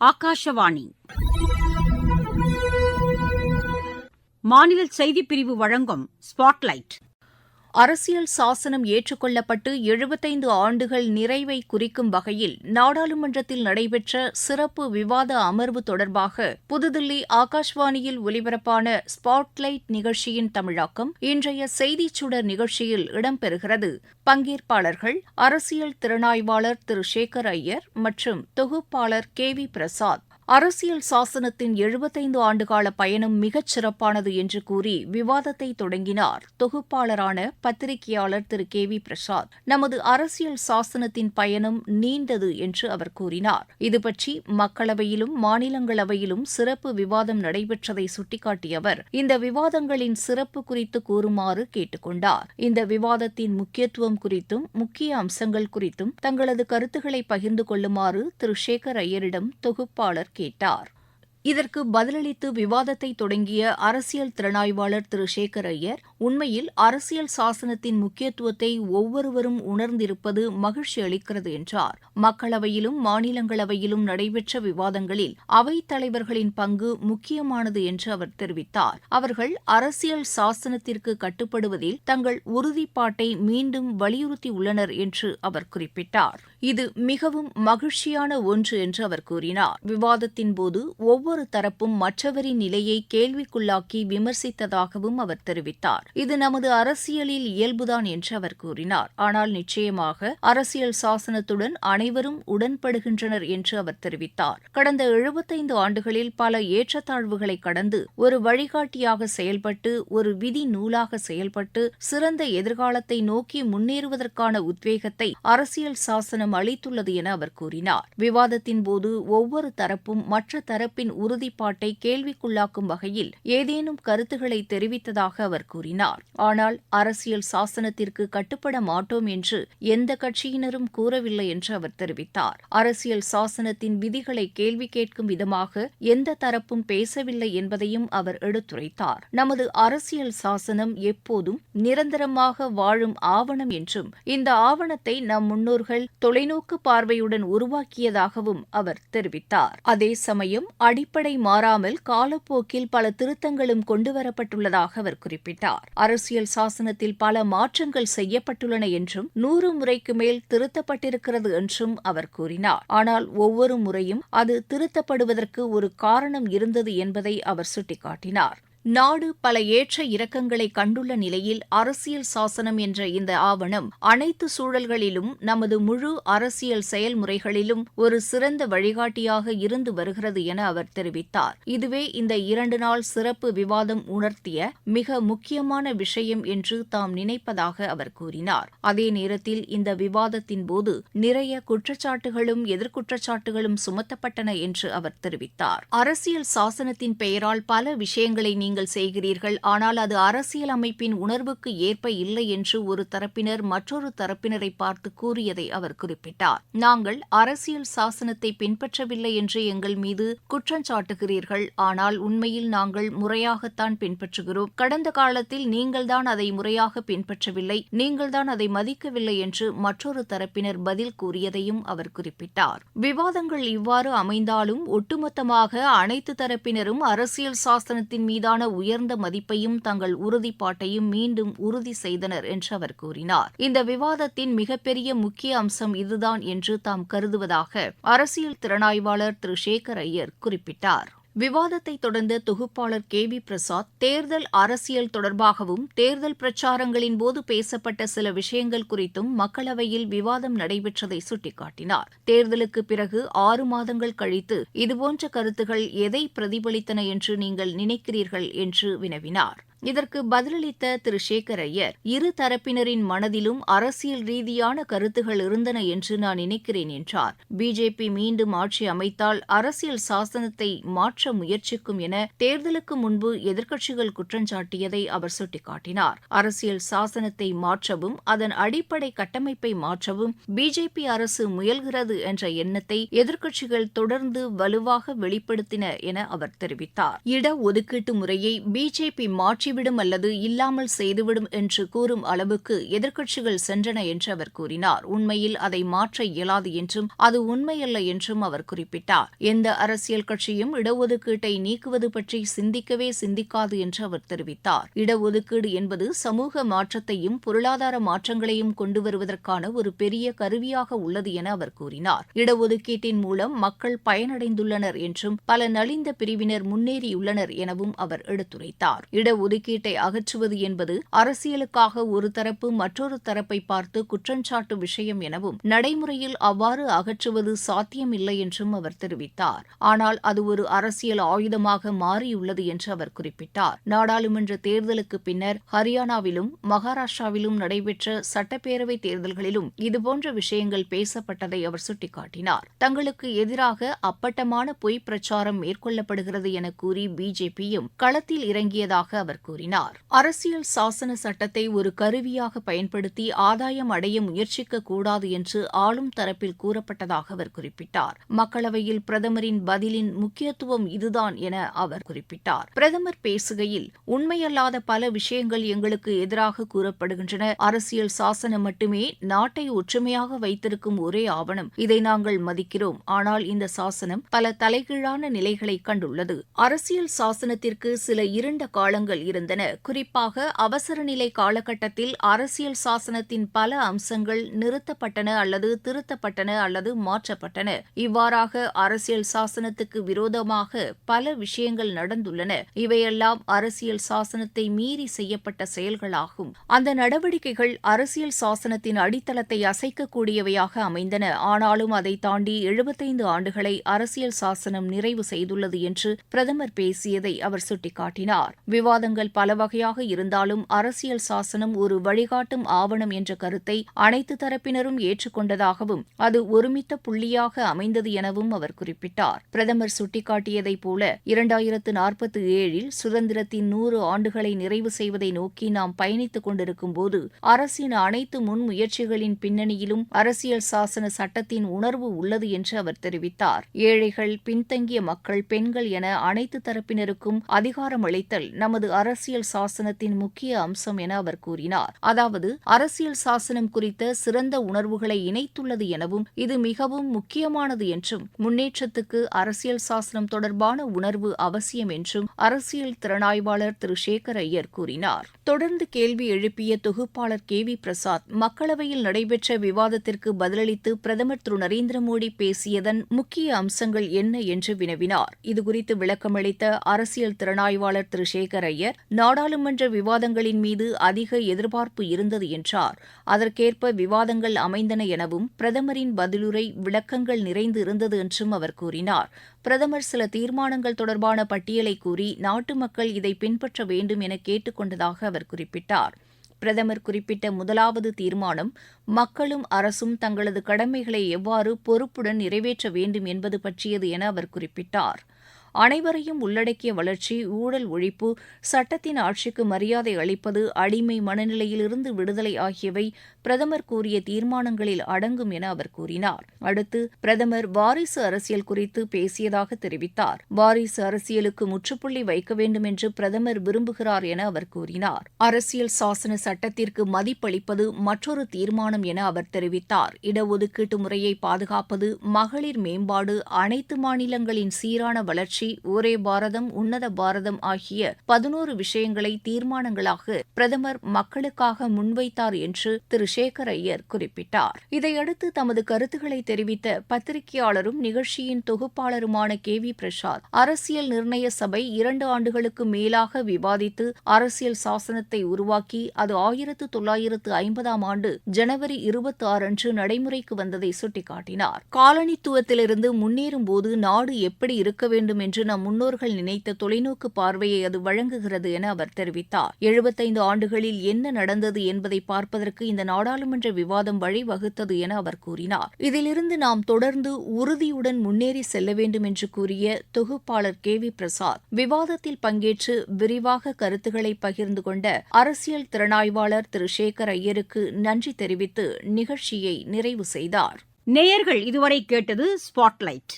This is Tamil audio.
ஆகாஷவாணி. மாநில செய்திப் பிரிவு வழங்கும் ஸ்பாட்லைட் அரசியல் சாசனம் ஏற்றுக்கொள்ளப்பட்டு எழுபத்தைந்து ஆண்டுகள் நிறைவை குறிக்கும் வகையில் நாடாளுமன்றத்தில் நடைபெற்ற சிறப்பு விவாத அமர்வு தொடர்பாக புதுதில்லி ஆகாஷ்வாணியில் ஒலிபரப்பான ஸ்பாட்லைட் நிகழ்ச்சியின் தமிழாக்கம் இன்றைய செய்திச் சுடர் நிகழ்ச்சியில் இடம்பெறுகிறது. பங்கேற்பாளர்கள் அரசியல் திறனாய்வாளர் திரு. சேகர் ஐயர் மற்றும் தொகுப்பாளர் கே வி பிரசாத் அரசியல் சாசனத்தின் எழுபத்தைந்து ஆண்டுகால பயணம் மிகச் சிறப்பானது என்று கூறி விவாதத்தை தொடங்கினார் தொகுப்பாளரான பத்திரிகையாளர் திரு. கே. வி. பிரசாத். நமது அரசியல் சாசனத்தின் பயணம் நீண்டது என்று அவர் கூறினார். இதுபற்றி மக்களவையிலும் மாநிலங்களவையிலும் சிறப்பு விவாதம் நடைபெற்றதை சுட்டிக்காட்டிய அவர் இந்த விவாதங்களின் சிறப்பு குறித்து கூறுமாறு கேட்டுக்கொண்டார். இந்த விவாதத்தின் முக்கியத்துவம் குறித்தும் முக்கிய அம்சங்கள் குறித்தும் தங்களது கருத்துக்களை பகிர்ந்து கொள்ளுமாறு திரு. சேகர் ஐயரிடம் தொகுப்பாளர் கேட்டார். இதற்கு பதிலளித்து விவாதத்தை தொடங்கிய அரசியல் திறனாய்வாளர் திரு. சேகர் ஐயர் உண்மையில் அரசியல் சாசனத்தின் முக்கியத்துவத்தை ஒவ்வொருவரும் உணர்ந்திருப்பது மகிழ்ச்சி அளிக்கிறது என்றார். மக்களவையிலும் மாநிலங்களவையிலும் நடைபெற்ற விவாதங்களில் அவைத் தலைவர்களின் பங்கு முக்கியமானது என்று அவர் தெரிவித்தார். அவர்கள் அரசியல் சாசனத்திற்கு கட்டுப்படுவதில் தங்கள் உறுதிப்பாட்டை மீண்டும் வலியுறுத்தியுள்ளனர் என்று அவர் குறிப்பிட்டார். இது மிகவும் மகிழ்ச்சியான ஒன்று என்று அவர் கூறினார். விவாதத்தின் போது ஒவ்வொரு தரப்பும் மற்றவரின் நிலையை கேள்விக்குள்ளாக்கி விமர்சித்ததாகவும் அவர் தெரிவித்தார். இது நமது அரசியலில் இயல்புதான் என்று அவர் கூறினார். ஆனால் நிச்சயமாக அரசியல் சாசனத்துடன் அனைவரும் உடன்படுகின்றனர் என்று அவர் தெரிவித்தார். கடந்த எழுபத்தைந்து ஆண்டுகளில் பல ஏற்றத்தாழ்வுகளை கடந்து ஒரு வழிகாட்டியாக செயல்பட்டு ஒரு விதி நூலாக செயல்பட்டு சிறந்த எதிர்காலத்தை நோக்கி முன்னேறுவதற்கான உத்வேகத்தை அரசியல் சாசனம் அளித்துள்ளது என அவர் கூறினார். விவாதத்தின் போது ஒவ்வொரு தரப்பும் மற்ற தரப்பின் உறுதிப்பாட்டை கேள்விக்குள்ளாக்கும் வகையில் ஏதேனும் கருத்துக்களை தெரிவித்ததாக அவர் கூறினார். ஆனால் அரசியல் சாசனத்திற்கு கட்டுப்பட மாட்டோம் என்று எந்த கட்சியினரும் கூறவில்லை என்று அவர் தெரிவித்தார். அரசியல் சாசனத்தின் விதிகளை கேள்வி கேட்கும் விதமாக எந்த தரப்பும் பேசவில்லை என்பதையும் அவர் எடுத்துரைத்தார். நமது அரசியல் சாசனம் எப்போதும் நிரந்தரமாக வாழும் ஆவணம் என்றும் இந்த ஆவணத்தை நம் முன்னோர்கள் தொலைநோக்கு பார்வையுடன் உருவாக்கியதாகவும் அவர் தெரிவித்தார். அதே சமயம் அடிப்படை மாறாமல் காலப்போக்கில் பல திருத்தங்களும் கொண்டுவரப்பட்டுள்ளதாக அவர் குறிப்பிட்டார். அரசியல் சாசனத்தில் பல மாற்றங்கள் செய்யப்பட்டுள்ளன என்றும் நூறு முறைக்கு மேல் திருத்தப்பட்டிருக்கிறது என்றும் அவர் கூறினார். ஆனால் ஒவ்வொரு முறையும் அது திருத்தப்படுவதற்கு ஒரு காரணம் இருந்தது என்பதை அவர் சுட்டிக்காட்டினார். நாடு பல ஏற்ற இறக்கங்களை கண்டுள்ள நிலையில் அரசியல் சாசனம் என்ற இந்த ஆவணம் அனைத்து சூழல்களிலும் நமது முழு அரசியல் செயல்முறைகளிலும் ஒரு சிறந்த வழிகாட்டியாக இருந்து வருகிறது என அவர் தெரிவித்தார். இதுவே இந்த இரண்டு நாள் சிறப்பு விவாதம் உணர்த்திய மிக முக்கியமான விஷயம் என்று தாம் நினைப்பதாக அவர் கூறினார். அதே நேரத்தில் இந்த விவாதத்தின் போது நிறைய குற்றச்சாட்டுகளும் எதிர்குற்றச்சாட்டுகளும் சுமத்தப்பட்டன என்று அவர் தெரிவித்தார். அரசியல் சாசனத்தின் பெயரால் பல விஷயங்களை நீங்கள் நீங்கள் செய்கிறீர்கள். ஆனால் அது அரசியல் அமைப்பின் உணர்வுக்கு ஏற்ப இல்லை என்று ஒரு தரப்பினர் மற்றொரு தரப்பினரை பார்த்து கூறியதை அவர் குறிப்பிட்டார். நாங்கள் அரசியல் சாசனத்தை பின்பற்றவில்லை என்று எங்கள் மீது குற்றஞ்சாட்டுகிறீர்கள் ஆனால் உண்மையில் நாங்கள் முறையாகத்தான் பின்பற்றுகிறோம். கடந்த காலத்தில் நீங்கள்தான் அதை முறையாக பின்பற்றவில்லை. நீங்கள்தான் அதை மதிக்கவில்லை என்று மற்றொரு தரப்பினர் பதில் கூறியதையும் அவர் குறிப்பிட்டார். விவாதங்கள் இவ்வாறு அமைந்தாலும் ஒட்டுமொத்தமாக அனைத்து தரப்பினரும் அரசியல் சாசனத்தின் மீதான உயர்ந்த மதிப்பையும் தங்கள் உறுதிப்பாட்டையும் மீண்டும் உறுதி செய்தனர் என்று அவர் கூறினார். இந்த விவாதத்தின் மிகப்பெரிய முக்கிய அம்சம் இதுதான் என்று தாம் கருதுவதாக அரசியல் திறனாய்வாளர் திரு சேகர் ஐயர் குறிப்பிட்டார். விவாதத்தை தொடர்ந்த தொகுப்பாளர் கே வி பிரசாத் தேர்தல் அரசியல் தொடர்பாகவும் தேர்தல் பிரச்சாரங்களின் போது பேசப்பட்ட சில விஷயங்கள் குறித்தும் மக்களவையில் விவாதம் நடைபெற்றதை சுட்டிக்காட்டினார். தேர்தலுக்கு பிறகு ஆறு மாதங்கள் கழித்து இதுபோன்ற கருத்துகள் எதை பிரதிபலித்தன என்று நீங்கள் நினைக்கிறீர்கள் என்று வினவினார். இதற்கு பதிலளித்த திரு சேகர் ஐயர் இரு தரப்பினரின் மனதிலும் அரசியல் ரீதியான கருத்துகள் இருந்தன என்று நான் நினைக்கிறேன் என்றார். பிஜேபி மீண்டும் ஆட்சி அமைத்தால் அரசியல் சாசனத்தை மாற்ற முயற்சிக்கும் என தேர்தலுக்கு முன்பு எதிர்க்கட்சிகள் குற்றஞ்சாட்டியதை அவர் சுட்டிக்காட்டினார். அரசியல் சாசனத்தை மாற்றவும் அதன் அடிப்படை கட்டமைப்பை மாற்றவும் பிஜேபி அரசு முயல்கிறது என்ற எண்ணத்தை எதிர்க்கட்சிகள் தொடர்ந்து வலுவாக வெளிப்படுத்தின என அவர் தெரிவித்தார். இட ஒதுக்கீட்டு முறையை பிஜேபி மாற்றி மாற்றிவிடும் அல்லது இல்லாமல் செய்துவிடும் என்று கூறும் அளவுக்கு எதிர்க்கட்சிகள் சென்றன என்று அவர் கூறினார். உண்மையில் அதை மாற்ற இயலாது என்றும் அது உண்மையல்ல என்றும் அவர் குறிப்பிட்டார். எந்த அரசியல் கட்சியும் இடஒதுக்கீட்டை நீக்குவது பற்றி சிந்திக்கவே சிந்திக்காது என்று அவர் தெரிவித்தார். இடஒதுக்கீடு என்பது சமூக மாற்றத்தையும் பொருளாதார மாற்றங்களையும் கொண்டு வருவதற்கான ஒரு பெரிய கருவியாக உள்ளது என அவர் கூறினார். இடஒதுக்கீட்டின் மூலம் மக்கள் பயனடைந்துள்ளனர் என்றும் பல நலிந்த பிரிவினர் முன்னேறியுள்ளனர் எனவும் அவர் எடுத்துரைத்தார். ஒதுக்கீட்டை அகற்றுவது என்பது அரசியலுக்காக ஒரு தரப்பு மற்றொரு தரப்பை பார்த்து குற்றஞ்சாட்டு விஷயம் எனவும் நடைமுறையில் அவ்வாறு அகற்றுவது சாத்தியமில்லை என்றும் அவர் தெரிவித்தார். ஆனால் அது ஒரு அரசியல் ஆயுதமாக மாறியுள்ளது என்று அவர் குறிப்பிட்டார். நாடாளுமன்ற தேர்தலுக்கு பின்னர் ஹரியானாவிலும் மகாராஷ்டிராவிலும் நடைபெற்ற சட்டப்பேரவை தேர்தல்களிலும் இதுபோன்ற விஷயங்கள் பேசப்பட்டதை அவர் சுட்டிக்காட்டினார். தங்களுக்கு எதிராக அப்பட்டமான பொய் பிரச்சாரம் மேற்கொள்ளப்படுகிறது என கூறி பிஜேபியும் களத்தில் இறங்கியதாக அவர் கூறினார். அரசியல் சாசன சட்டத்தை ஒரு கருவியாக பயன்படுத்தி ஆதாயம் அடைய முயற்சிக்க கூடாது என்று ஆளும் தரப்பில் கூறப்பட்டதாக அவர் குறிப்பிட்டார். மக்களவையில் பிரதமரின் பதிலின் முக்கியத்துவம் இதுதான் என அவர் குறிப்பிட்டார். பிரதமர் பேசுகையில் உண்மையல்லாத பல விஷயங்கள் எங்களுக்கு எதிராக கூறப்படுகின்றன. அரசியல் சாசனம் மட்டுமே நாட்டை ஒற்றுமையாக வைத்திருக்கும் ஒரே ஆவணம். இதை நாங்கள் மதிக்கிறோம். ஆனால் இந்த சாசனம் பல தலைகீழான நிலைகளை கண்டுள்ளது. அரசியல் சாசனத்திற்கு சில இருண்ட காலங்கள் இருந்தன. குறிப்பாக அவசர நிலை காலகட்டத்தில் அரசியல் சாசனத்தின் பல அம்சங்கள் நிறுத்தப்பட்டன அல்லது திருத்தப்பட்டன அல்லது மாற்றப்பட்டன. இவ்வாறாக அரசியல் சாசனத்துக்கு விரோதமாக பல விஷயங்கள் நடந்துள்ளன. இவையெல்லாம் அரசியல் சாசனத்தை மீறி செய்யப்பட்ட செயல்களாகும். அந்த நடவடிக்கைகள் அரசியல் சாசனத்தின் அடித்தளத்தை அசைக்கக்கூடியவையாக அமைந்தன. ஆனாலும் அதை தாண்டி எழுபத்தைந்து ஆண்டுகளை அரசியல் சாசனம் நிறைவு செய்துள்ளது என்று பிரதமர் பேசியதை அவர் சுட்டிக்காட்டினார். விவாதங்கள் பல வகையாக இருந்தாலும் அரசியல் சாசனம் ஒரு வழிகாட்டும் ஆவணம் என்ற கருத்தை அனைத்து தரப்பினரும் ஏற்றுக்கொண்டதாகவும் அது ஒருமித்த புள்ளியாக அமைந்தது எனவும் அவர் குறிப்பிட்டார். பிரதமர் சுட்டிக்காட்டியதைப் போல இரண்டாயிரத்து நாற்பத்தி ஏழில் சுதந்திரத்தின் நூறு ஆண்டுகளை நிறைவு செய்வதை நோக்கி நாம் பயணித்துக் கொண்டிருக்கும் போது அரசின் அனைத்து முன்முயற்சிகளின் பின்னணியிலும் அரசியல் சாசன சட்டத்தின் உணர்வு உள்ளது என்று அவர் தெரிவித்தார். ஏழைகள் பின்தங்கிய மக்கள் பெண்கள் என அனைத்து தரப்பினருக்கும் அதிகாரம் அளித்தல் நமது அரசியல் சாசனத்தின் முக்கிய அம்சம் என அவர் கூறினார். அதாவது அரசியல் சாசனம் குறித்த சிறந்த உணர்வுகளை இணைத்துள்ளது எனவும் இது மிகவும் முக்கியமானது என்றும் முன்னேற்றத்துக்கு அரசியல் சாசனம் தொடர்பான உணர்வு அவசியம் என்றும் அரசியல் திறனாய்வாளர் திரு. சேகர் ஐயர் கூறினார். தொடர்ந்து கேள்வி எழுப்பிய தொகுப்பாளர் கே. வி. பிரசாத் மக்களவையில் நடைபெற்ற விவாதத்திற்கு பதிலளித்து பிரதமர் திரு. நரேந்திர மோடி பேசியதன் முக்கிய அம்சங்கள் என்ன என்று வினவினார். இதுகுறித்து விளக்கமளித்த அரசியல் திறனாய்வாளர் திரு. சேகர் ஐயர் நாடாளுமன்ற விவாதங்களின் மீது அதிக எதிர்பார்ப்பு இருந்தது என்றார். அதற்கேற்ப விவாதங்கள் அமைந்தன எனவும் பிரதமரின் பதிலுரை விளக்கங்கள் நிறைந்து இருந்தது என்றும் அவர் கூறினார். பிரதமர் சில தீர்மானங்கள் தொடர்பான பட்டியலை கூறி நாட்டு மக்கள் இதை பின்பற்ற வேண்டும் என கேட்டுக் கொண்டதாக அவர் குறிப்பிட்டார். பிரதமர் குறிப்பிட்ட முதலாவது தீர்மானம் மக்களும் அரசும் தங்களது கடமைகளை எவ்வாறு பொறுப்புடன் நிறைவேற்ற வேண்டும் என்பது பற்றியது என அவர் குறிப்பிட்டார். அனைவரையும் உள்ளடக்கிய வளர்ச்சி ஊழல் ஒழிப்பு சட்டத்தின் ஆட்சிக்கு மரியாதை அளிப்பது அடிமை மனநிலையிலிருந்து விடுதலை ஆகியவை பிரதமர் கூறிய தீர்மானங்களில் அடங்கும் என அவர் கூறினார். அடுத்து பிரதமர் வாரிசு அரசியல் குறித்து பேசியதாக தெரிவித்தார். வாரிசு அரசியலுக்கு முற்றுப்புள்ளி வைக்க வேண்டும் என்று பிரதமர் விரும்புகிறார் என அவர் கூறினார். அரசியல் சாசன சட்டத்திற்கு மதிப்பளிப்பது மற்றொரு தீர்மானம் என அவர் தெரிவித்தார். இடஒதுக்கீட்டு முறையை பாதுகாப்பது மகளிர் மேம்பாடு அனைத்து மாநிலங்களின் சீரான வளர்ச்சி ஒரே பாரதம் உன்னத பாரதம் ஆகிய பதினோரு விஷயங்களை தீர்மானங்களாக பிரதமர் மக்களுக்காக முன்வைத்தார் என்று திரு சேகர் ஐயர் குறிப்பிட்டார். இதையடுத்து தமது கருத்துக்களை தெரிவித்த பத்திரிகையாளரும் நிகழ்ச்சியின் தொகுப்பாளருமான கே வி பிரசாத் அரசியல் நிர்ணய சபை இரண்டு ஆண்டுகளுக்கு மேலாக விவாதித்து அரசியல் சாசனத்தை உருவாக்கி அது ஆயிரத்து தொள்ளாயிரத்து ஐம்பதாம் ஆண்டு ஜனவரி இருபத்தி ஆறு அன்று நடைமுறைக்கு வந்ததை சுட்டிக்காட்டினார். காலனித்துவத்திலிருந்து முன்னேறும் போது நாடு எப்படி இருக்க வேண்டும் என்று நம் முன்னோர்கள் நினைத்த தொலைநோக்கு பார்வையை அது வழங்குகிறது என அவர் தெரிவித்தார். எழுபத்தைந்து ஆண்டுகளில் என்ன நடந்தது என்பதை பார்ப்பதற்கு இந்த நாடாளுமன்ற விவாதம் வழிவகுத்தது என அவர் கூறினார். இதிலிருந்து நாம் தொடர்ந்து உறுதியுடன் முன்னேறி செல்ல வேண்டும் என்று கூறிய தொகுப்பாளர் கே வி பிரசாத் விவாதத்தில் பங்கேற்று விரிவாக கருத்துக்களை பகிர்ந்து கொண்ட அரசியல் திறனாய்வாளர் திரு சேகர் ஐயருக்கு நன்றி தெரிவித்து நிகழ்ச்சியை நிறைவு செய்தார். நேயர்கள் இதுவரை கேட்டது ஸ்பாட்லைட்.